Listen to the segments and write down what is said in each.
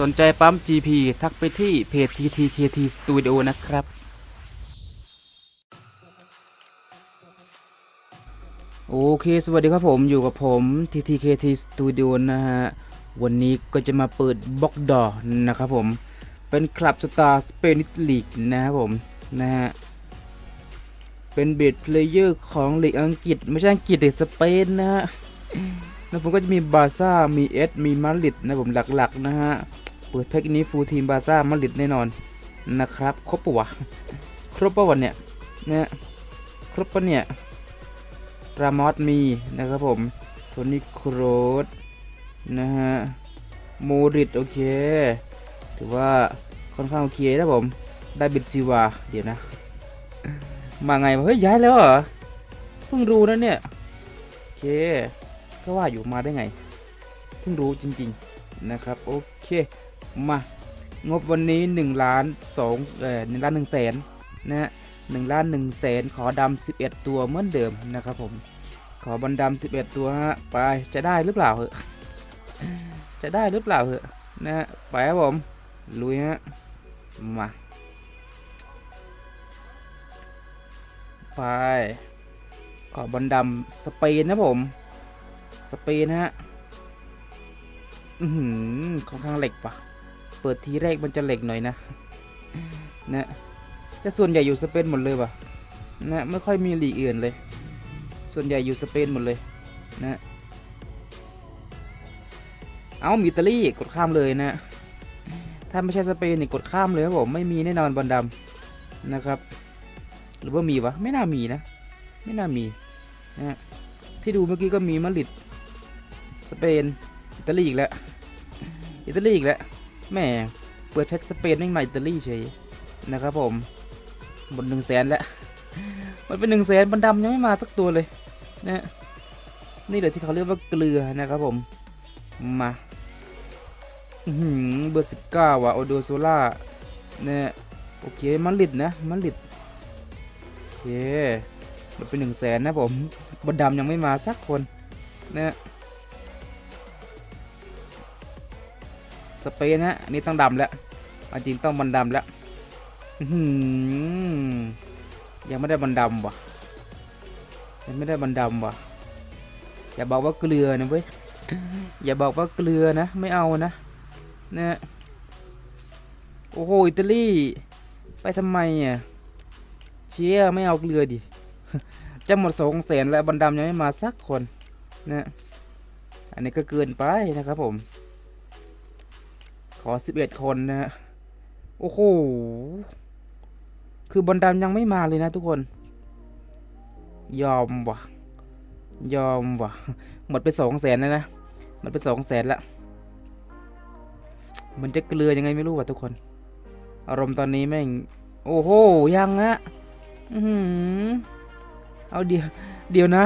สนใจปั๊ม GP ทักไปที่เพจ TTKT Studio นะครับโอเค สวัสดีครับผมอยู่กับผม TTKT Studio นะฮะ วันนี้ก็จะมาเปิดบล็อกดอนะครับผม เป็นคลับสตาร์สเปนิสลีกนะครับผม นะฮะ เป็นเบสเพลเยอร์ของลีกอังกฤษ ไม่ใช่อังกฤษแต่สเปนนะฮะ แล้วผมก็จะมีบาซ่า มีเอสมีมาริดนะผมหลักๆนะฮะ เปิดแพ็กนี้ฟูลทีมบาซ่ามาริดแน่นอนนะครับ ครบปะวะ ครบปะวันเนี่ยเนี่ยครบปะเนี่ยรามอสมีนะครับผมโทนี่โครสนะฮะโมริดโอเค ถือว่าค่อนข้างโอเคนะผม ได้บิดซิวา เดี๋ยวนะ มาไงเฮ้ย ย้ายแล้วเหรอ เพิ่งรู้นะเนี่ย โอเค ก็ว่าอยู่มาได้ไง เพิ่งรู้จริง ๆ นะครับ โอเค มางบวันนี้1ล้าน2เอ่อ1ล้าน1แสนนะฮะ1ล้าน1แสนขอดำ11ตัวเหมือนเดิมนะครับผม ขอบอลดำ11ตัวฮะไปจะได้หรือเปล่าเหอะจะได้หรือเปล่าเหอะนะฮะไปครับผมลุยฮะมาไปขอบอลดำสเปนนะผมสเปนฮะอือหือค่อนข้างเหล็กปะ เปิดทีแรกมันจะเหล็กหน่อยนะนะแต่ส่วนใหญ่อยู่สเปนหมดเลยปะนะไม่ค่อยมีหลีกอื่นเลย ส่วนใหญ่อยู่สเปนหมดเลยนะเอามีอิตาลีกดข้ามเลยนะ ถ้าไม่ใช่สเปนนี่กดข้ามเลยครับผมไม่มีแน่นอนบอลดำนะครับ หรือว่ามีวะไม่น่ามีนะ ไม่น่ามีนะฮะที่ดูเมื่อกี้ก็มีมาดริดสเปนอิตาลีอีกแล้วอิตาลีอีกแล้ว แหม่เปิดแพ็กสเปนไม่มาอิตาลีเฉยนะครับผมบนหนึ่งแสนแล้ว มันเป็นหนึ่งแสนบันดำยังไม่มาสักตัวเลยนะนี่แหละที่เขาเรียกว่าเกลือนะครับผม มาเบอร์สิบเก้าว่ะโอโดโซล่าเนี่ยโอเคมาดริดนะมาดริดโอเคมันเป็นหนึ่งแสนนะผมบันดำยังไม่มาสักคนนะ สเปนฮะอันนี้ต้องดำแล้วอาจริงต้องบันดำแล้วยังไม่ได้บันดำว่ะยังไม่ได้บันดำว่ะ อย่าบอกว่าเกลือนะเว้ยอย่าบอกว่าเกลือนะ ไม่เอานะนะโอ้โหอิตาลีไปทำไมอะเชียไม่เอาเกลือดิจะหมดสองแสนแล้วบันดำยังไม่มาสักคนนะอันนี้ก็เกินไปนะครับผม ขอ11คนนะฮะ โอ้โห คือบอลดำยังไม่มาเลยนะทุกคน ยอมวะยอมวะหมดไปสองแสนแล้วนะ หมดไปสองแสนละ มันจะเกลือยังไงไม่รู้ว่ะทุกคน อารมณ์ตอนนี้แม่ง โอ้โห ยังฮะอือเอาเดี๋ยว เดี๋ยวนะ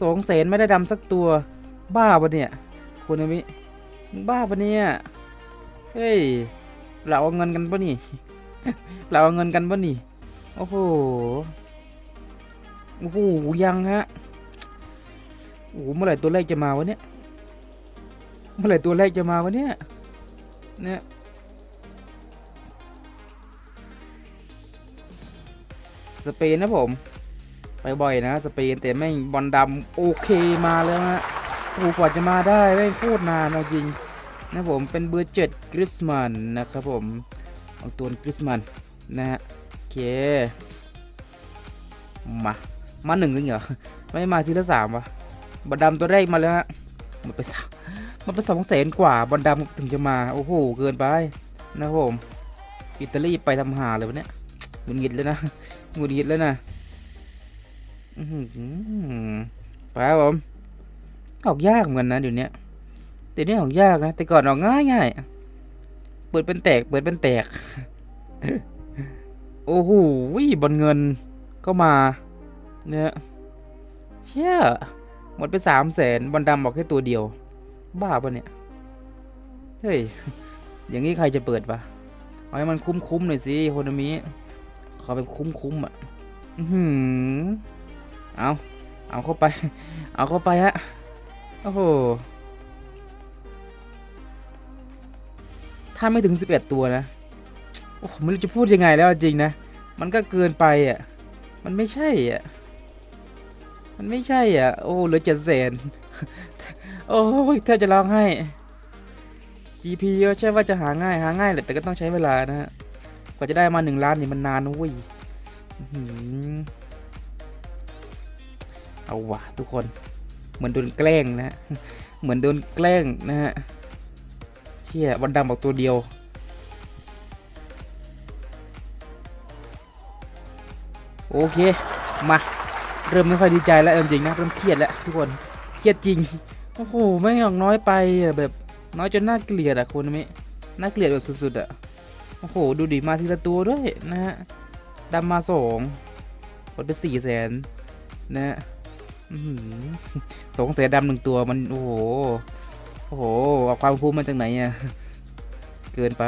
สองแสนไม่ได้ดำสักตัว บ้าปะเนี่ย คุณอมิ บ้าปะเนี่ย เฮ้ย เราเอาเงินกันปะนี่ เราเอาเงินกันปะนี่ โอ้โห โอ้โห ยังฮะ โอ้โห เมื่อไหร่ตัวแรกจะมาวะเนี่ย เมื่อไหร่ตัวแรกจะมาวะเนี่ย เนี่ยสเปนนะผม ไปบ่อยนะสเปนแต่แม่งบอลดำโอเคมาแล้วฮะโอ้โหกว่าจะมาได้แม่งโคตรนานจริง นะผมเป็นเบอร์เจ็ดกริสมันนะครับผมเอาตัวกริสมันนะฮะโอเคมามาหนึ่งเลยเหรอไม่มาทีละสามวะบอลดำตัวแรกมาแล้วฮะมันไปสามมันไปสองแสนกว่าบอลดำถึงจะมาโอ้โหเกินไปนะผมอิตาลีไปทำหาเลยวะเนี่ยหงุดหงิดแล้วนะหงุดหงิดแล้วนะอื้อหือไปครับผมออกยากเหมือนกันนะเดี๋ยวนี้ แต่นี่ออกยากนะ แต่ก่อนออกง่ายง่ายเปิดเป็นแตก เปิดเป็นแตก โอ้โหบอลเงินก็มา เนี่ยเชี่ยหมดไปสามแสนบอลดำบอกแค่ตัวเดียว บ้าปะเนี่ย เฮ้ย อย่างนี้ใครจะเปิดปะเอาให้มันคุ้มๆหน่อยสิโคนามิขอแบบคุ้มๆอะอือหือเอาเอาเข้าไป เอาเข้าไปฮะ โอ้โห ถ้าไม่ถึง 11 ตัวนะ โอ้ไม่รู้จะพูดยังไงแล้วจริงนะ มันก็เกินไปอะ มันไม่ใช่อะ มันไม่ใช่อะ โอ้เหลือเจ็ดแสนโอ้ยแทบจะร้องไห้ GP ก็ใช่ว่าจะหาง่ายหาง่ายแหละแต่ก็ต้องใช้เวลานะฮะ กว่าจะได้มาหนึ่งล้านนี่มันนานนะเว้ยอื้อหือเอาว่ะทุกคน เหมือนโดนแกล้งนะ เหมือนโดนแกล้งนะฮะ เชี่ยวันดำบอกตัวเดียว โอเค มา เริ่มไม่ค่อยดีใจแล้วเอาจริงๆนะ เริ่มเครียดแล้วทุกคน เครียดจริง โอ้โห ไม่งหรอกน้อยไปแบบน้อยจนน่าเกลียดอะคนนี้น่าเกลียดแบบสุดๆอะโอ้โห ดูดิมาทีละตัวด้วยนะฮะดำมาสองหมดไปสี่แสนนะฮะสองแสนดำหนึ่งตัวมัน โอ้โห โอ้โหเอาความคุ้มมาจากไหนอะเกินไป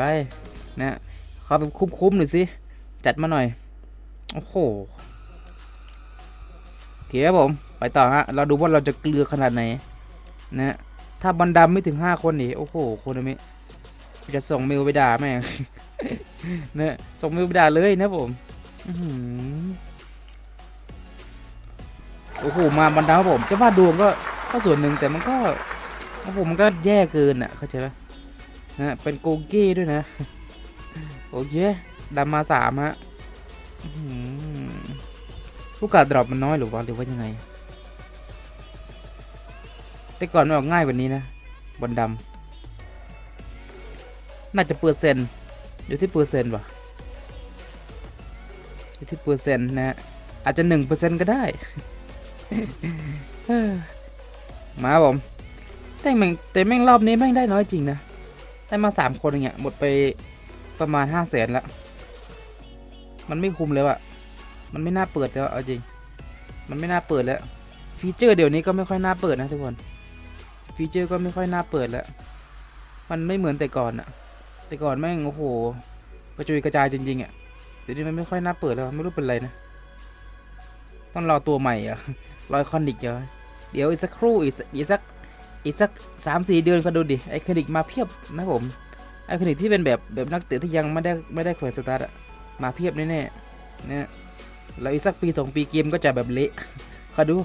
นะขอแบบคุ้มๆหน่อยสิ จัดมาหน่อย โอ้โหโอเคครับผม ไปต่อฮะ เราดูว่าเราจะเกลือขนาดไหน นะ ถ้าบันดำไม่ถึงห้าคนนี่โอ้โหคนนี้จะส่งเมลไปด่าแม่งนะส่งเมลไปด่าเลยนะผมโอ้โหมาบันดำครับผมจะว่าดวงก็ก็ส่วนหนึ่งแต่มันก็ โอ้โหมันก็แย่เกินอะเข้าใจไหมนะเป็นโกเก้ด้วยนะ โอเคดำมาสามฮะอื้อหือผู้การดรอปมันน้อยหรือว่าหรือว่ายังไง แต่ก่อนมันออกง่ายกว่านี้นะบอลดำน่าจะเปอร์เซ็นต์อยู่ที่เปอร์เซ็นต์ว่ะอยู่ที่เปอร์เซ็นต์นะ อาจจะหนึ่งเปอร์เซ็นต์ก็ได้ มาผม แต่แม่งแต่แม่งรอบนี้แม่งได้น้อยจริงนะ ได้มาสามคนอย่างเงี้ยหมดไปประมาณห้าแสนละมันไม่คุ้มเลยอะมันไม่น่าเปิดแล้วเอาจริง มันไม่น่าเปิดแล้ว ฟีเจอร์เดี๋ยวนี้ก็ไม่ค่อยน่าเปิดนะทุกคน ฟีเจอร์ก็ไม่ค่อยน่าเปิดแล้ว มันไม่เหมือนแต่ก่อนอะแต่ก่อนแม่งโอ้โหกระจุยกระจายจริงๆอะเดี๋ยวนี้มันไม่ค่อยน่าเปิดแล้วไม่รู้เป็นไรนะต้องรอตัวใหม่อะรอยคอนิกเดี๋ยวเดี๋ยวอีกสักครู่อีกสัก อีกสักอีกสักสามสี่เดือนก็ดูดิไอคอนิกมาเพียบนะผมไอคอนิกที่เป็นแบบแบบนักเตะที่ยังไม่ได้ไม่ได้แขวนสตาร์ทอะมาเพียบแน่ๆเนี่ยแล้วอีกสักปีสองปีเกมก็จะแบบเละคอยดู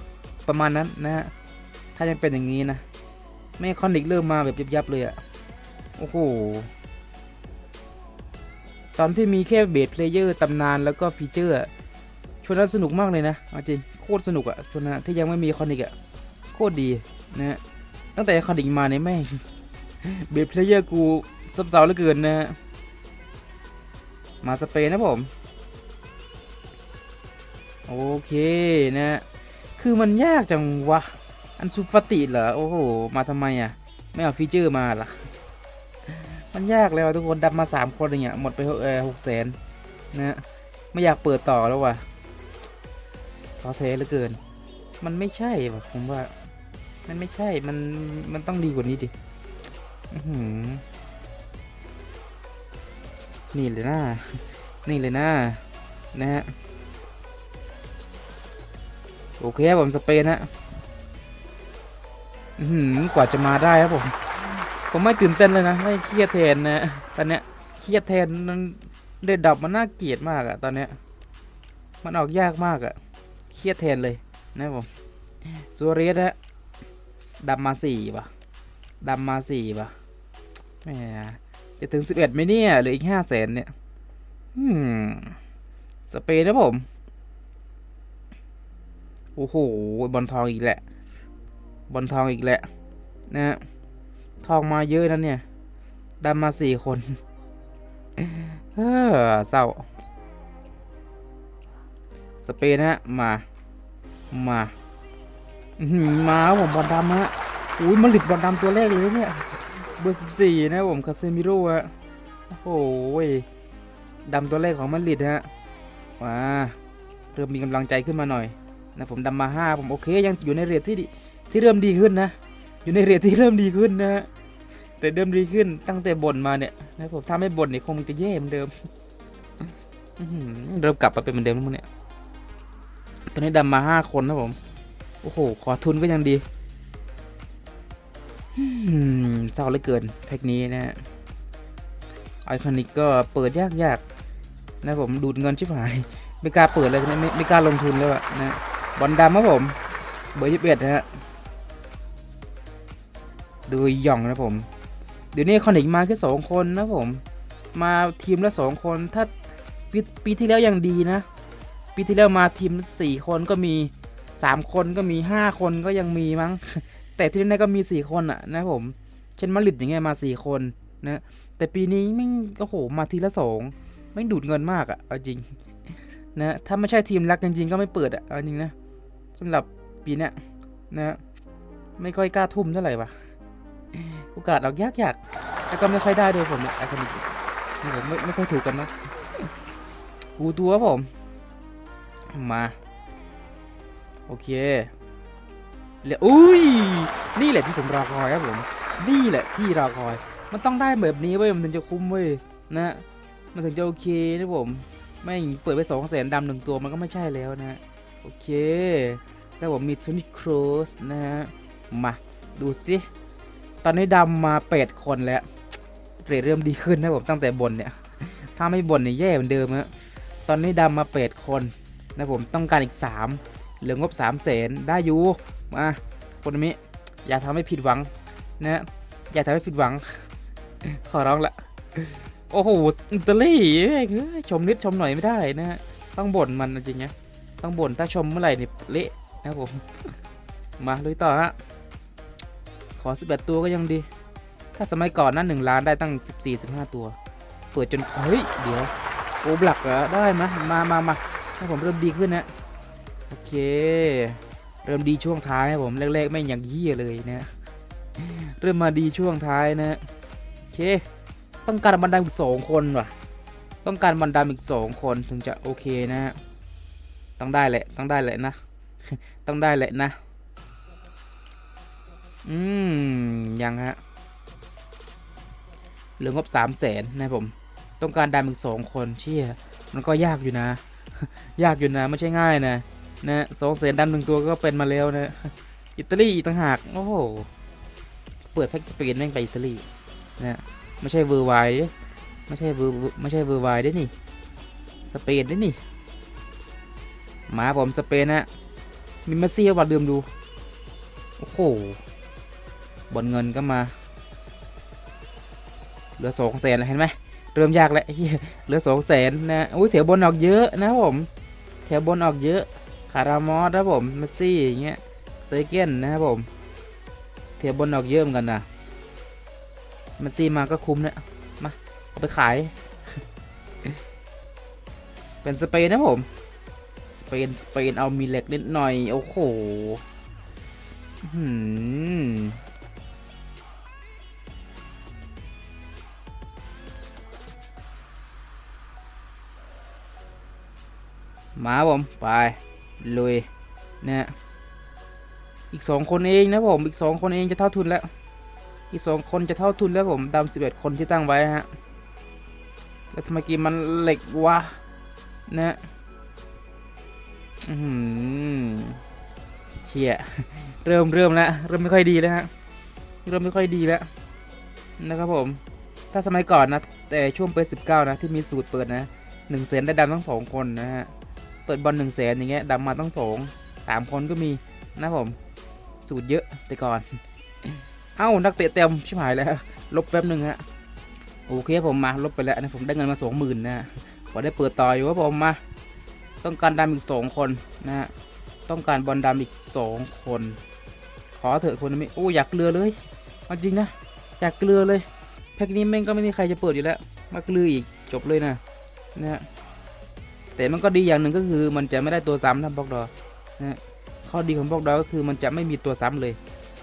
ประมาณนั้นนะฮะถ้ายังเป็นอย่างนี้นะไม่คอนิกเริ่มมาแบบยับๆเลยอะโอ้โหตอนที่มีแค่เบสเพลเยอร์ตำนานแล้วก็ฟีเจอร์ช่วงนั้นสนุกมากเลยนะจริงโคตรสนุกอะช่วงนั้นที่ยังไม่มีคอนิกอะโคตรดีนะฮะ ตั้งแต่คอนิกมาเนี่ยแม่งเบสเพลเยอร์กูซับซ้อนเหลือเกินนะฮะมาสเปนนะผม โอเคนะ คือมันยากจังวะ อันซูฟติเหรอ โอ้โห มาทำไมอะ ไม่เอาฟีเจอร์มาล่ะ มันยากแล้วทุกคนดับมาสามคนอย่างเงี้ย หมดไปหกแสนนะไม่อยากเปิดต่อแล้วว่ะท้อแท้เหลือเกิน มันไม่ใช่วะผมว่า มันไม่ใช่ มัน มันต้องดีกว่านี้ดิหนี่เลยนะ นี่เลยนะ นะฮะ โอเคครับผมสเปนฮะอือหือกว่าจะมาได้ครับผม ผมไม่ตื่นเต้นเลยนะ ไม่เครียดแทนนะ ตอนเนี้ย เครียดแทนมันเด็ดดับมันน่าเกลียดมากอะตอนเนี้ย มันออกยากมากอะเครียดแทนเลย นะครับผมซัวเรสฮะ ดำมาสี่ป่ะดำมาสี่ป่ะแหมจะถึงสิบเอ็ดไหมเนี่ยหลืออีกห้าแสนเนี่ยอืมสเปนนะผม โอ้โหบอลทองอีกแหละบอลทองอีกแหละนะฮะทองมาเยอะนั้นเนี่ยดำมาสี่คนเฮ้อเศร้าสเปนฮะมา มา มาผมบอลดำฮะอุ้ยมาหลิดบอลดำตัวแรกเลยเนี่ย เบอร์สิบสี่นะผมคาเซมิโร่ฮะ โอ้โหดำตัวแรกของมันลิดฮะมาเริ่มมีกำลังใจขึ้นมาหน่อยนะผมดำมาห้าผมโอเคยังอยู่ในเรทที่ที่เริ่มดีขึ้นนะ อยู่ในเรทที่เริ่มดีขึ้นนะฮะแต่เริ่มดีขึ้นตั้งแต่บ่นมาเนี่ยนะผมถ้าไม่บ่นเนี่ยคงจะแย่เหมือนเดิมเริ่มกลับมาเป็นเหมือนเดิมแล้วมั้งเนี่ยตอนนี้ดำมาห้าคนนะผม โอ้โห ขอทุนก็ยังดีเศร้าเหลือเกินแพ็กนี้นะฮะไอคอนิกก็เปิดยากยากๆนะผมดูดเงินชิบหาย ไม่กล้าเปิดเลยนะไม่ไม่กล้าลงทุนแล้วอะนะบอลดำครับผม เบอร์ยี่สิบเอ็ดนะฮะดูหย่องนะผม เดี๋ยวนี้คอนิกมาแค่สองคนนะผม มาทีมละสองคนถ้าปีปีที่แล้วยังดีนะ ปีที่แล้วมาทีมละสี่คนก็มี สามคนก็มีห้าคนก็ยังมีมั้ง แต่ที่นี่ก็มีสี่คนอะนะผม เช่นมาริดอย่างเงี้ยมาสี่คนนะแต่ปีนี้แม่งโอ้โหมาทีละสองไม่ดูดเงินมากอะเอาจริงนะถ้าไม่ใช่ทีมรักจริงๆก็ไม่เปิดอะเอาจริงนะสำหรับปีเนี้ยนะไม่ค่อยกล้าทุ่มเท่าไหร่วะโอกาสออกยากๆแล้วก็ไม่ค่อยได้ด้วยผมอะไอคอนิกไม่ไม่ค่อยถูกกันนะกูตัวผม มา โอเคเหลืออุ้ย นี่แหละที่ผมรอคอยครับผม นี่แหละที่รอคอย มันต้องได้แบบนี้เว้ย มันถึงจะคุ้มเว้ย นะ มันถึงจะโอเคนะผม ไม่เปิดไปสองแสนดำหนึ่งตัวมันก็ไม่ใช่แล้วนะ โอเค แต่ผมมีโทนี่ครสนะฮะ มา ดูสิ ตอนนี้ดำมาแปดคนแล้ว เรทเริ่มดีขึ้นนะผมตั้งแต่บนเนี่ย ถ้าไม่บนเนี่ยแย่เหมือนเดิมฮะ ตอนนี้ดำมาแปดคนนะผมต้องการอีกสาม เหลืองบสามแสนได้อยู่มาคนนี้อย่าทำให้ผิดหวังนะอย่าทำให้ผิดหวัง ขอร้องละโอ้โหอิตาลีแม่งเอ้ยชมนิดชมหน่อยไม่ได้นะฮะต้องบ่นมันจริงๆนะต้องบ่นถ้าชมเมื่อไหร่เนี่ยเละนะผมมาลุยต่อฮะขอ 11 ตัวก็ยังดี ถ้าสมัยก่อนนั้น1ล้านได้ตั้ง 14 15 ตัว เปิดจนเฮ้ย เดี๋ยวโอบลักเหรอได้ไหมมามามาถ้าผมเริ่มดีขึ้นนะ โอเค เริ่มดีช่วงท้ายนะผมแรกๆไม่อย่างเยี่ยเลยนะ เริ่มมาดีช่วงท้ายนะโอเค ต้องการบันดาลอีกสองคนว่ะ ต้องการบันดาลอีกสองคนถึงจะโอเคนะฮะต้องได้แหละ ต้องได้แหละนะ ต้องได้แหละนะ อืม ยังฮะ เหลืองบสามแสนนะผม ต้องการดามอีกสองคน เชี่ย มันก็ยากอยู่นะ ยากอยู่นะ ไม่ใช่ง่ายนะ นะสองแสนดำหนึ่งตัวก็เป็นมาแล้วนะ อิตาลีอีกต่างหาก โอ้โห เปิดแพ็กสเปนแม่งไปอิตาลีนะไม่ใช่เวอร์ไวด์ไม่ใช่เวอร์ไม่ใช่เวอร์ไวด์ด้วยนี่ สเปนด้วยนี่ มาผมสเปนนะมีเมสซี่วัดเดิมดู โอ้โหบอลเงินก็มา เหลือสองแสนแล้วเห็นไหมเริ่มยากแล้วเหี้ยเหลือสองแสนนะ อุ้ยแถวบนออกเยอะนะผม แถวบนออกเยอะ คารามอสนะครับผมเมสซี่อย่างเงี้ยเตยเก้นนะครับผมแถวบนออกเยอะเหมือนกันนะเมสซี่มาก็คุ้มเนี่ยมาเอาไปขาย เป็นสเปนนะผม สเปน สเปนเอามีเหล็กนิดหน่อย โอ้โหหือมาผม ไป ลุยนะฮะอีกสองคนเองนะผมอีกสองคนเองจะเท่าทุนแล้ว อีกสองคนจะเท่าทุนแล้วผมดำสิบเอ็ดคนที่ตั้งไว้ฮะแล้วทำไมกมมันเหล็กวะนะอือหือเชี่ยเริ่มเริ่มแล้วเริ่มไม่ค่อยดีแล้วฮะเริ่มไม่ค่อยดีแล้วนะครับผม ถ้าสมัยก่อนนะแต่ช่วงเปิดสิบเก้านะ ที่มีสูตรเปิดนะหนึ่งแสนได้ดำทั้งสองคนนะฮะ เปิดบอลหนึ่งแสนอย่างเงี้ยดำมาตั้งสองสามคนก็มีนะผม สูตรเยอะแต่ก่อน เอ้านักเตะเต็มชิบหายแล้ว ลบแป๊บหนึ่งฮะโอเคผมมาลบไปแล้วนะผมได้เงินมาสองหมื่นนะฮะพอได้เปิดต่ออยู่ว่าผมมา ต้องการดำอีกสองคนนะฮะต้องการบอลดำอีกสองคน ขอเถอะคนนี้โอ้อยากเกลือเลยเอาจริงนะอยากเกลือเลยแพ็กนี้แม่งก็ไม่มีใครจะเปิดอยู่แล้ว มาเกลืออีกจบเลยนะนะฮะ แต่มันก็ดีอย่างหนึ่งก็คือมันจะไม่ได้ตัวซ้ำนะบล็อกดอนะข้อดีของบล็อกดอก็คือมันจะไม่มีตัวซ้ำเลย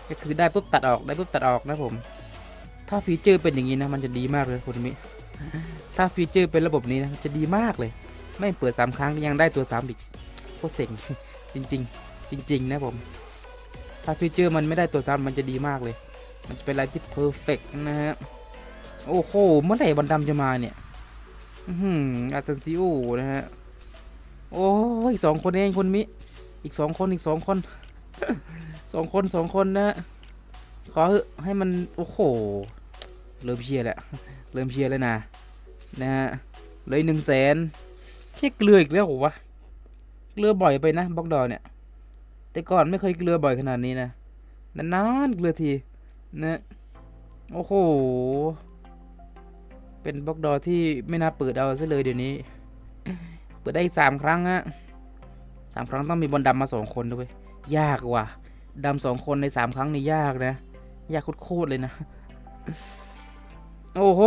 ก็คือได้ปุ๊บตัดออกได้ปุ๊บตัดออกนะผม ถ้าฟีเจอร์เป็นอย่างนี้นะมันจะดีมากเลยคนนี้ถ้าฟีเจอร์เป็นระบบนี้นะจะดีมากเลย ไม่เปิดสามครั้งยังได้ตัวซ้ำอีกโคตรเซ็งจริง ๆ จริง ๆ นะผม ถ้าฟีเจอร์มันไม่ได้ตัวซ้ำมันจะดีมากเลย มันจะเป็นอะไรที่เพอร์เฟกนะฮะโอ้โหเมื่อไหร่บันดำจะมาเนี่ย อือหืออาซันซิโอนะฮะ โอ้ยอีกสองคนเองคนมิ อีกสองคนอีกสองคนสองคนสองคนนะฮะขอให้มัน โอ้โห เริ่มเชียร์แล้วเริ่มเชียร์แล้วนะ นะฮะเลยหนึ่งแสนแค่เกลืออีกแล้วเหรอวะ เกลือบ่อยไปนะบล็อกดอเนี่ย แต่ก่อนไม่เคยเกลือบ่อยขนาดนี้นะ นานๆเกลือทีนะโอ้โห เป็นบล็อกดอที่ไม่น่าเปิดเอาซะเลยเดี๋ยวนี้ เปิดได้อีกสามครั้งอะสามครั้งต้องมีบอลดำมาสองคนด้วยยากว่ะดำสองคนในสามครั้งนี่ยากนะ ยากโคตรเลยนะ โอ้โห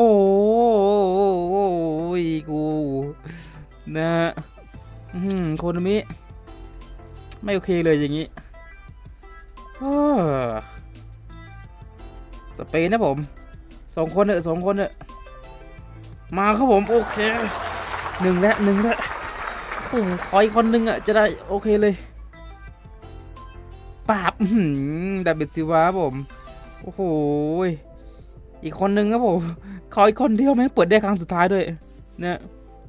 กูนะอื้อหือโคนมิ ไม่โอเคเลยอย่างนี้สเปนนะผมสองคนเนอะสองคนเนอะมาครับผม โอเคหนึ่งแล้วหนึ่งแล้ว โอ้โหขออีกคนหนึงอะจะได้โอเคเลยปราบดาบิดซิวาผม โอ้โห อีกคนนึงครับผมขออีกคนเดียวแม่งเปิดได้ครั้งสุดท้ายด้วย เนี่ย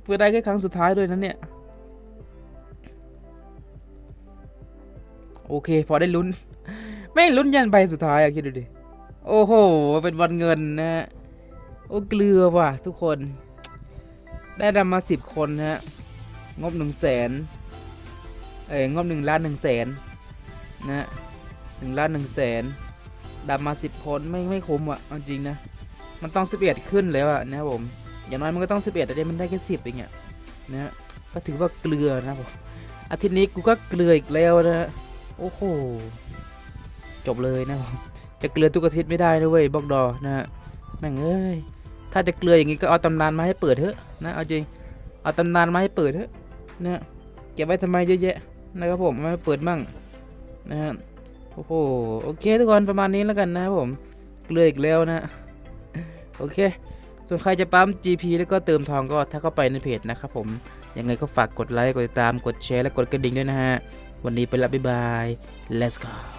เปิดได้แค่ครั้งสุดท้ายด้วยนั้นเนี่ยโอเค พอได้ลุ้น ไม่ลุ้นยันใบสุดท้ายอะคิดดูดิ โอ้โห เป็นวันเงินนะ โอ้เกลือว่ะทุกคน ได้ดำมาสิบคนฮะ งบหนึ่งแสนเอ้ยงบหนึ่งล้านหนึ่งแสนนะฮะหนึ่งล้านหนึ่งแสนดำมาสิบคนไม่ไม่คุ้มอะจริงนะมันต้องสิบเอ็ดขึ้นแล้วอะนะครับผมอย่างน้อยมันก็ต้องสิบเอ็ดแต่เดี๋ยวมันได้แค่สิบเองอะนะฮะก็ถือว่าเกลือนะผมอาทิตย์นี้กูก็เกลืออีกแล้วนะฮะโอ้โหจบเลยนะผมจะเกลือทุกอาทิตย์ไม่ได้นะเว้ยบอกดอนะฮะแม่งเอ้ยถ้าจะเกลืออย่างงี้ก็เอาตำนานมาให้เปิดเถอะนะเอาจริงเอาตำนานมาให้เปิดเถอะ นะเก็บไว้ทำไมเยอะแยะนะครับผมมาเปิดมั่งนะฮะโอ้โหโอเคทุกคนประมาณนี้แล้วกันนะครับผมเกลืออีกแล้วนะโอเค ส่วนใครจะปั๊ม GP แล้วก็เติมทองก็ถ้าเข้าไปในเพจนะครับผมยังไงก็ฝากกดไลค์กดติดตามกดแชร์และกดกระดิ่งด้วยนะฮะวันนี้ไปละบ๊ายบาย let's go